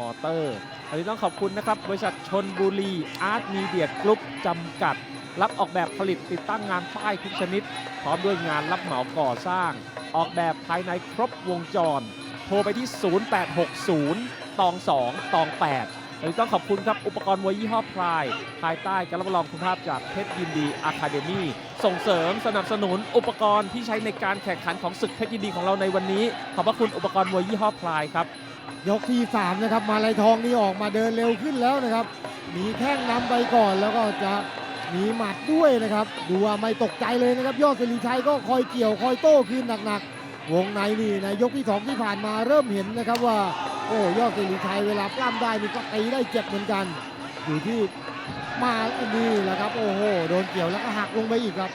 มอเตอร์อันนี้ต้องขอบคุณนะครับ บริษัทชนบุรีอาร์ตมีเดียกรุ๊ปจำกัด รับออกแบบผลิตติดตั้งงานป้ายทุกชนิด พร้อมด้วยงานรับเหมาก่อสร้าง ออกแบบภายในครบวงจร โทรไปที่ 0860 ตอง 2 ตอง 8อันนี้ต้องขอบคุณครับ อุปกรณ์มวยยี่ห้อพลาย ภายใต้การรับรองคุณภาพจากเพชรยินดีอะคาเดมี่ส่งเสริมสนับสนุนอุปกรณ์ที่ใช้ในการแข่งขันของศึกเพชรยินดีของเราในวันนี้ ขอบพระคุณอุปกรณ์มวยยี่ห้อพลายครับ ยกที่3นะครับมาลายทองนี่ออกมาเดินเร็วขึ้นแล้วนะครับมีแข้งนำไปก่อนแล้วก็จะมีหมัดด้วยนะครับ ดูว่าไม่ตกใจเลยนะครับ ยอดสิริชัยก็คอยเกี่ยวคอยโต้คืนหนักๆ วงในนี่ในยกที่ 2 ที่ผ่านมาเริ่มเห็นนะครับว่า โอ้ยอดสิริชัยเวลาปล้ำได้นี่ก็ตีได้เจ็บเหมือนกัน อยู่ที่มาอันนี้แหละครับ โอ้โหโดนเกี่ยวแล้วก็หักลงไปอีกครับ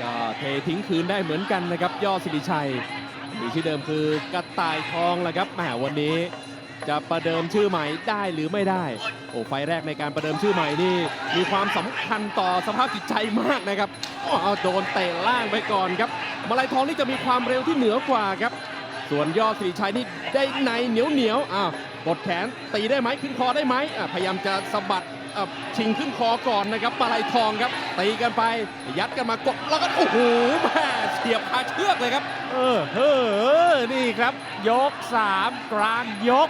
ก็เททิ้งคืนได้เหมือนกันนะครับ ยอดสิริชัย มีชื่อเดิมคือกระต่ายทองแหละครับแหมวันนี้จะประเดิมชื่อใหม่ได้หรือไม่ได้ โอ้ไฟแรกในการประเดิมชื่อใหม่นี่ มีความสำคัญต่อสภาพจิตใจมากนะครับอ้อเอาโดนเตะล่างไปก่อนครับมาลายทองนี่จะมีความเร็วที่เหนือกว่าครับ ส่วนยอดสิริชัยนี่ได้ในเหนียวเหนียวอ้าวกดแขนตีได้ไหมขึ้นคอได้ไหมพยายามจะสะบัด ชิงขึ้นคอก่อนนะครับมาลายทองครับตีกันไปยัดกันมากดแล้วก็โอ้โหแม่เสียบคาเชือกเลยครับ เออเออนี่ครับ ยก3กลางยก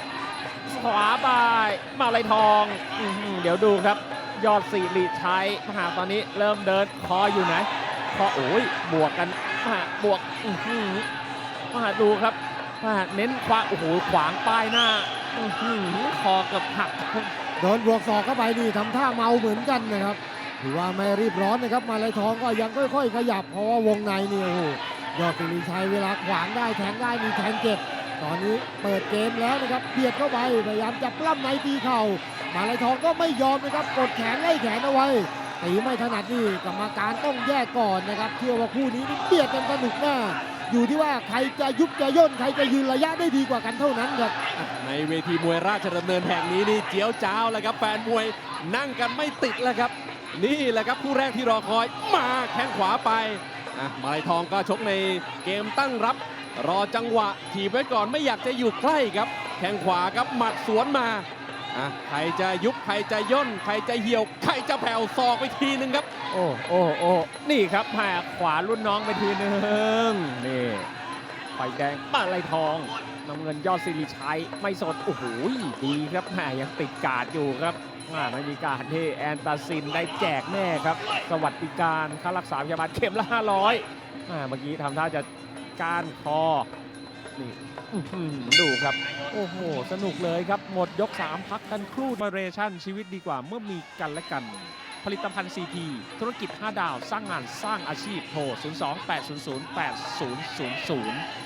ขวาบายมาลายทองอเดี๋ยวดูครับ ยอดสิริชัยมหาตอนนี้เริ่มเดินคออยู่ไหนคอโอ้ยบวกกันมหาบวกมหาดูครับมหาเน้นขวาโอ้โหขวางป้ายหน้าอคอเกับหัก โดนบวกศอกเข้าไปนี่ทำท่าเมาเหมือนกันนะครับถือว่าไม่รีบร้อนนะครับ มาลายทองก็ยังค่อยๆ ขยับเพราะว่าวงในนี่โอ้โหยอดสิริชัยเวลาขวางได้แทงได้มีแทงเจ็บตอนนี้เปิดเกมแล้วนะครับเบียดเข้าไปพยายามจะปล้ำในตีเข่ามาลายทองก็ไม่ยอมนะครับกดแขนไล่แขนเอาไว้ตีไม่ถนัดนี่กรรมการต้องแยกก่อนนะครับเชื่อว่าคู่นี้นี่เบียดกันสนุกแน่ อยู่ที่ว่าใครจะยุบจะย่นใครจะยืนระยะได้ดีกว่ากันเท่านั้นครับ ในเวทีมวยราชดำเนินแห่งนี้นี่เจียวจ้าวแล้วครับแฟนมวยนั่งกันไม่ติดแล้วครับ นี่แหละครับคู่แรกที่รอคอยมาแข้งขวาไปอะมาลายทองก็ชกในเกมตั้งรับ รอจังหวะถีบไว้ก่อนไม่อยากจะอยู่ใกล้ครับ แข้งขวาครับหมัดสวนมา อะใครจะยุบใครจะย่นใครจะเหี่ยวใครจะแผ่วศอกไปทีนึงครับ โอ้โอ้โอ้นี่ครับแหกขวารุ่นน้องไปทีนึงนี่ไฟแดงมาลายทองน้ำเงินยอดสิริชัยไม่สดโอ้โหดีครับแหมยังติดกาดอยู่ครับอ่าไม่มีการที่แอนตาซินได้แจกแน่ครับ สวัสดิการค่ารักษาพยาบาลเข็มละ 500อ่าเมื่อกี้ทำท่าจะก้านคอ นี่อื้อหือดูครับ โอ้โห สนุกเลยครับ หมดยก 3 พักกันครู่มาเรชั่นชีวิตดีกว่าเมื่อมีกันและกัน ผลิตภัณฑ์ CP ธุรกิจ 5 ดาว สร้างงานสร้างอาชีพโทร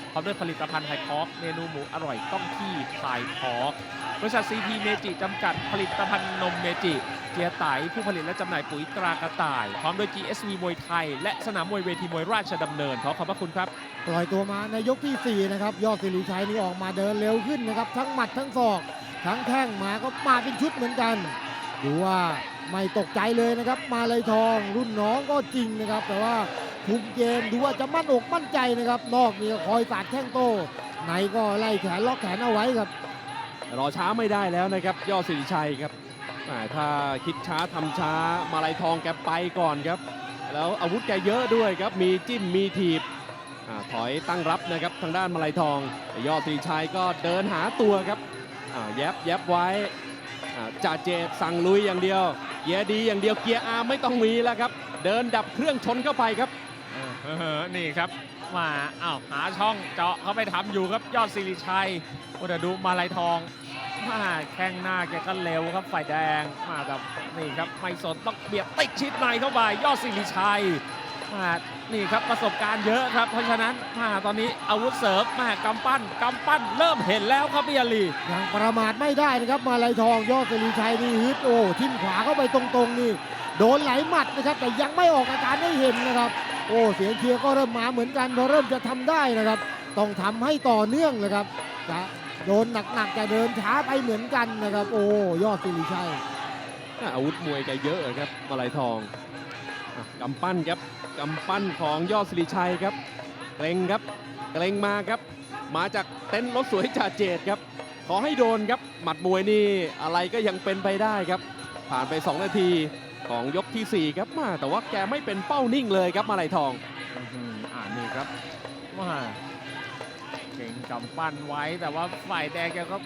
028008000 พร้อมด้วยผลิตภัณฑ์ไฮพอกเมนูหมูอร่อยต้องที่ไฮพอกบริษัท CP เมจิจำกัดผลิตภัณฑ์นมเมจิ เจียไตผู้ผลิตและจำหน่ายปุ๋ยตรากระต่าย พร้อมด้วย GSV มวยไทย และสนามมวยเวทีมวยราชดำเนิน ขอขอบพระคุณครับ ปล่อยตัวมาในยกที่ 4 นะครับ ยอดสิริชัยนี่ออกมาเดินเร็วขึ้นนะครับ ทั้งหมัดทั้งศอก ทั้งแข้งมาก็มาเป็นชุดเหมือนกัน ดูว่าไม่ตกใจเลยนะครับ มาเลยทอง รุ่นน้องก็จริงนะครับ แต่ว่า คุมเกมดูว่าจะมั่นอกมั่นใจนะครับ นอกนี่ก็คอยสาดแข้งโต้ในก็ไล่แขนล็อกแขนเอาไว้ครับ รอช้าไม่ได้แล้วนะครับ ยอดสิริชัยครับถ้าคิดช้าทำช้ามาลายทองแกไปก่อนครับ แล้วอาวุธแกเยอะด้วยครับ มีจิ้มมีถีบอถอยตั้งรับนะครับทางด้านมาลายทอง ยอดสิริชัยก็เดินหาตัวครับแยบแยบไว้จ่าเจตสั่งลุยอย่างเดียวเกียร์ดีอย่างเดียวเกียร์อาไม่ต้องมีแล้วครับ เดินดับเครื่องชนเข้าไปครับ เออนี่ครับมาอ้าวหาช่องเจาะเข้าไปทำอยู่ครับยอดสิริชัยโอ้แต่ดูมาลายทองมาแข้งหน้าแกก็เร็วครับฝ่ายแดงมากับนี่ครับไม่สนต้องเบียดติดชิดในเข้าไปยอดสิริชัยมานี่ครับประสบการณ์เยอะครับ เพราะฉะนั้นมาตอนนี้อาวุธเสริมมากำปั้นกำปั้นเริ่มเห็นแล้วครับพี่อาลียังประมาทไม่ได้นะครับมาลายทองยอดสิริชัยนี่ฮึดโอ้ทิ่มขวาเข้าไปตรงๆนี่โดนไหลหมัดนะครับแต่ยังไม่ออกอาการให้เห็นนะครับ โอ้เสียงเชียร์ก็เริ่มมาเหมือนกันพอเริ่มจะทำได้นะครับ ต้องทำให้ต่อเนื่องนะครับจะโดนหนักๆจะเดินช้าไปเหมือนกันนะครับ โอ้ยอดสิริชัยอาวุธมวยแกเยอะครับมาลายทองอกำปั้นครับกำปั้นของยอดสิริชัยครับเกรงครับเกรงมาครับ มาจากเต็นท์รถสวยจ่าเจตครับขขอให้โดนครับ หมัดมวยนี่อะไรก็ยังเป็นไปได้ครับ ผ่านไป 2 นาที ของยกทีสี่ 4 ครับมาแต่ว่าแกไม่เป็นเป้านิ่งเลยครับมาลายทองอืมอ่านี่ครับว่าเก่งกำปั้นไว้แต่ว่าฝ่ายแดงแกก็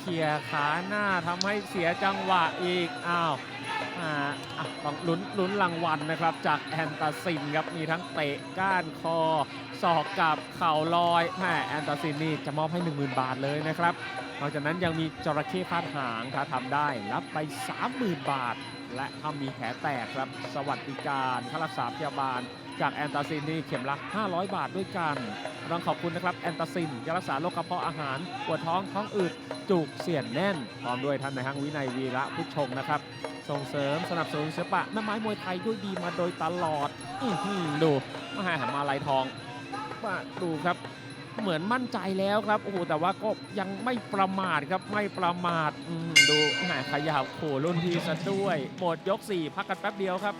เคลียร์ขาหน้าทำให้เสียจังหวะอีกอ้าว มาต้องลุ้นลุ้นรางวัลนะครับ จากแอนตาซินครับ มีทั้งเตะก้านคอ ศอกกับเข่าลอยแหมแอนตาซินนี่จะมอบให้ 10,000 บาทเลยนะครับนอกจากนั้นยังมีจระเข้ฟาดหางถ้าทำได้รับไป 30,000 บาท และถ้ามีแผลแตกครับ สวัสดิการค่ารักษาพยาบาล จากแอนตาซินนี่เข็มละ 500 บาทด้วยกันต้องขอบคุณนะครับแอนตาซินยารักษาโรคกระเพาะอาหารปวดท้องท้องอืดจุกเสียดแน่นพร้อมด้วยท่านในห้างวินัยวีระพุทธชงนะครับ ส่งเสริมสนับสนุนศิลปะแม่ไม้มวยไทยด้วยดีมาโดยตลอดอืดูมาหามาลายทองมาดูครับ เหมือนมั่นใจแล้วครับโอ้โหแต่ว่าก็ยังไม่ประมาทครับไม่ประมาทดูแหมขยับโขรุ่นพี่ซะด้วยหมดยก4พักกันแป๊บเดียวครับ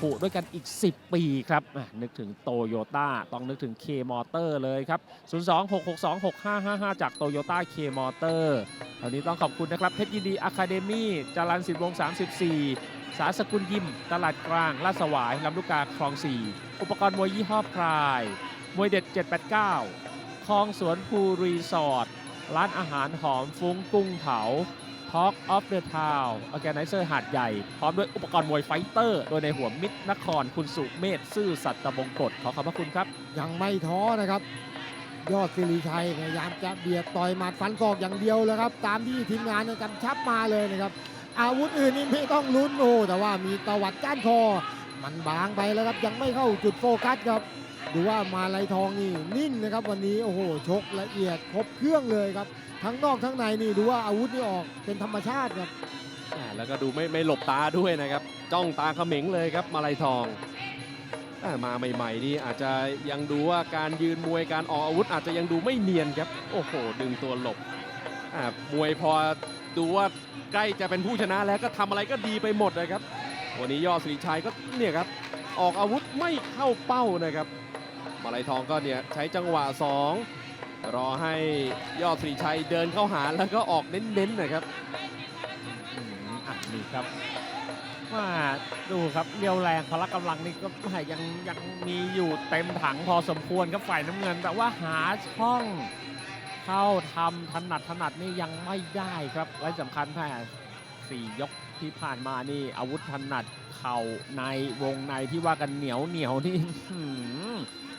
ผูกด้วยกันอีก 10 ปีครับนึกถึงโตโยต้าต้องนึกถึง K มอเตอร์เลยครับ 026626555 จากโตโยต้า K มอเตอร์ตอนนี้ต้องขอบคุณนะครับเพชรยินดีอะคาเดมี่จารันสิบวง 34 สาสกุลยิม ตลาดกลางลาดสวายลำลูกกาคลอง 4 อุปกรณ์มวยยี่ห้อพราย มวยเด็ด 789คลองสวนภูรีสอร์ทร้านอาหารหอมฟุ้งกุ้งเผา Talk of the Town Organizer หาดใหญ่ พร้อมด้วยอุปกรณ์มวยไฟเตอร์ โดยในหัวมิตรนครคุณสุเมธซื่อสัตย์ตะบงกฎขอขอบพระคุณครับ ยังไม่ท้อนะครับ ยอดสิริชัยพยายามจะเบียดต่อยหมัดฟันศอกอย่างเดียวเลยครับ ตามที่ทีมงานกำชับมาเลยนะครับ อาวุธอื่นนี่ไม่ต้องลุ้นโอ้แต่ว่ามีตวัดก้านคอ มันบางไปแล้วครับยังไม่เข้าจุดโฟกัสครับ ดูว่ามาลายทองนี่นิ่งนะครับวันนี้โอ้โหชกละเอียดครบเครื่องเลยครับ ทั้งนอกทั้งในนี่ดูว่าอาวุธนี่ออกเป็นธรรมชาติครับอ่าแล้วก็ดูไม่ไม่หลบตาด้วยนะครับ จ้องตาเขม็งเลยครับมาลายทองอ่ามาใหม่ๆนี่อาจจะยังดูว่าการยืนมวยการออกอาวุธอาจจะยังดูไม่เนียนครับ โอ้โห ดึงตัวหลบอ่ามวยพอดูว่าใกล้จะเป็นผู้ชนะแล้วก็ทำอะไรก็ดีไปหมดนะครับ วันนี้ยอดสิริชัยก็เนี่ยครับ ออกอาวุธไม่เข้าเป้านะครับ มาลายทองก็เนี่ยใช้จังหวะ 2 รอให้ยอดสิริชัยเดินเข้าหาแล้วก็ออกเน้นๆนะครับอืมอะนี่ครับว่าดูครับเรียวแรงพละกำลังนี่ก็ยังยังมีอยู่เต็มถังพอสมควรครับฝ่ายน้ำเงิน แต่ว่าหาช่องเข้าทำถนัดถนัดนี่ยังไม่ได้ครับและสำคัญแพ้สี่ยกที่ผ่านมานี่อาวุธถนัด เข่าในวงในที่ว่ากันเหนียวเหนียวนี่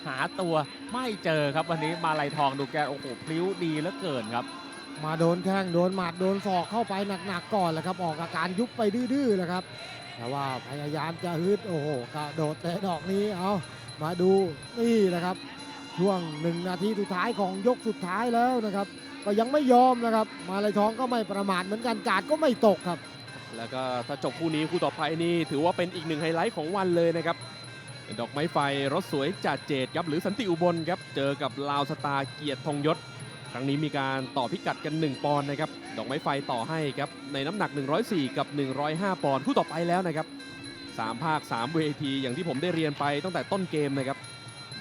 หาตัวไม่เจอครับวันนี้มาลายทองดูแกโอ้โหพลิ้วดีเหลือเกินครับ มาโดนแข้งโดนหมัดโดนศอกเข้าไปหนักๆก่อนแหละครับ ออกอาการยุบไปดื้อๆแหละครับ แต่ว่าพยายามจะฮึดโอ้โหกระโดดเตะดอกนี้เอามาดูนี่แหละครับ ช่วงหนึ่งนาทีสุดท้ายของยกสุดท้ายแล้วนะครับ ก็ยังไม่ยอมนะครับ มาลายทองก็ไม่ประมาทเหมือนกันกาดก็ไม่ตกครับ แล้วก็ถ้าจบคู่นี้คู่ต่อไปนี่ถือว่าเป็นอีกหนึ่งไฮไลท์ของวันเลยนะครับดอกไม้ไฟรถสวยจัดเจดครับหรือสันติอุบลครับเจอกับลาวสตาเกียรติธงยศ ครั้งนี้มีการต่อพิกัดกัน 1 ปอนด์นะครับดอกไม้ไฟต่อให้ครับในน้ำหนัก 104 กับ 105 ปอนด์คู่ต่อไปแล้วนะครับสามภาค 3 เวทีอย่างที่ผมได้เรียนไปตั้งแต่ต้นเกมนะครับ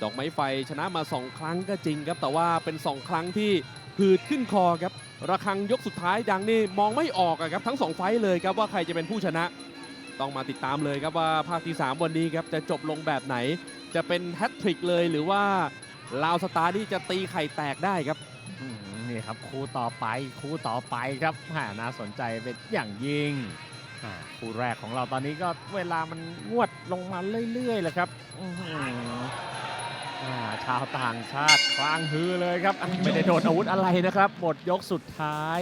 ดอกไม้ไฟชนะมา 2 ครั้งก็จริงครับแต่ว่าเป็น 2 ครั้งที่หืดขึ้นคอครับ ระฆังยกสุดท้ายดังนี่มองไม่ออกครับทั้งสองไฟเลยครับว่าใครจะเป็นผู้ชนะ ต้องมาติดตามเลยครับว่าภาคที่ 3 วันนี้ครับจะจบลงแบบไหน จะเป็นแฮตทริกเลยหรือว่าลาวสตาร์นี่จะตีไข่แตกได้ครับนี่ครับคู่ต่อไปคู่ต่อไปครับหมน่าสนใจเป็นอย่างยิ่งคู่แรกของเราตอนนี้ก็เวลามันงวดลงมาเรื่อยๆแหละครับ อื้อหืออ่าชาวต่างชาติคลางฮือเลยครับอะไม่ได้โดนอาวุธอะไรนะครับ หมดยกสุดท้าย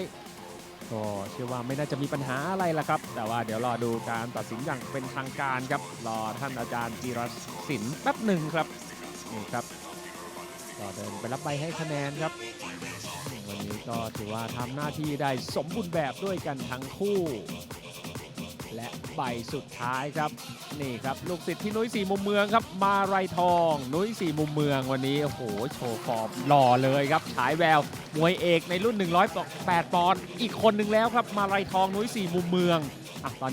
ก็เชื่อว่าไม่น่าจะมีปัญหาอะไรละครับ แต่ว่าเดี๋ยวรอดูการตัดสินอย่างเป็นทางการครับ รอท่านอาจารย์จีรศิลป์แป๊บหนึ่งครับนี่ครับก็เดินไปรับใบให้คะแนนครับ วันนี้ก็ถือว่าทำหน้าที่ได้สมบูรณ์แบบด้วยกันทั้งคู่ และใบสุดท้ายครับ นี่ครับ ลูกศิษย์ที่นุ้ยสี่มุมเมืองครับ มาไรทอง นุ้ยสี่มุมเมืองวันนี้ โอ้โห โชว์ฟอร์มหล่อเลยครับ ฉายแวว มวยเอกในรุ่น 108 ปอนด์อีกคนหนึ่งแล้วครับ มาไรทองนุ้ยสี่มุมเมืองอะตอน